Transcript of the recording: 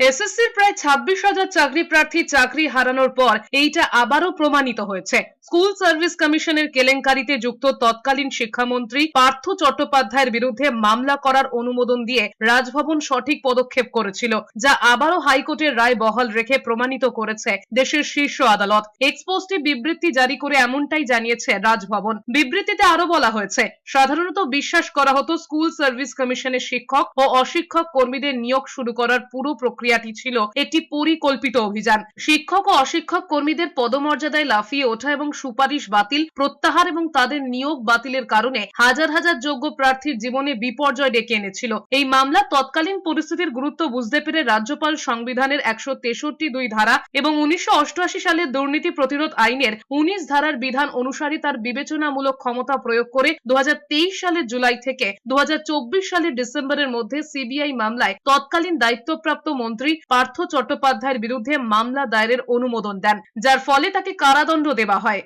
এসএসসির প্রায় ছাব্বিশ হাজার চাকরি প্রার্থী চাকরি হারানোর পর এইটা আবারও প্রমাণিত হয়েছে। স্কুল সার্ভিস কমিশনের কেলেঙ্কারিতে যুক্ত তৎকালীন শিক্ষামন্ত্রী পার্থ চট্টোপাধ্যায়ের বিরুদ্ধে মামলা করার অনুমোদন দিয়ে রাজভবন সঠিক পদক্ষেপ করেছিল, যা আবারও হাইকোর্টের রায় বহাল রেখে প্রমাণিত করেছে দেশের শীর্ষ আদালত। এক্সপোস্টে বিবৃতি জারি করে এমনটাই জানিয়েছে রাজভবন। বিবৃতিতে আরও বলা হয়েছে, সাধারণত বিশ্বাস করা হতো স্কুল সার্ভিস কমিশনের শিক্ষক ও অশিক্ষক কর্মীদের নিয়োগ শুরু করার পুরো প্রক্রিয়াটি ছিল একটি পরিকল্পিত অভিযান। শিক্ষক ও অশিক্ষক কর্মীদের পদমর্যাদায় লাফিয়ে ওঠা এবং সুপারিশ বাতিল, প্রত্যাহার এবং তাদের নিয়োগ বাতিলের কারণে হাজার হাজার যোগ্য প্রার্থীর জীবনে বিপর্যয় ডেকে এনেছিল। এই মামলা তৎকালীন পরিস্থিতির গুরুত্ব বুঝতে পেরে রাজ্যপাল সংবিধানের একশো তেষট্টি দুই ধারা এবং উনিশশো অষ্টআশি সালের দুর্নীতি প্রতিরোধ আইনের উনিশ ধারার বিধান অনুসারে তার বিবেচনামূলক ক্ষমতা প্রয়োগ করে দু হাজার তেইশ সালের জুলাই থেকে দু হাজার চব্বিশ সালের ডিসেম্বরের মধ্যে সিবিআই মামলায় তৎকালীন দায়িত্বপ্রাপ্ত মন্ত্রী পার্থ চট্টোপাধ্যায়ের বিরুদ্ধে মামলা দায়েরের অনুমোদন দেন যার ফলে তাকে কারাদণ্ড দেওয়া হয়।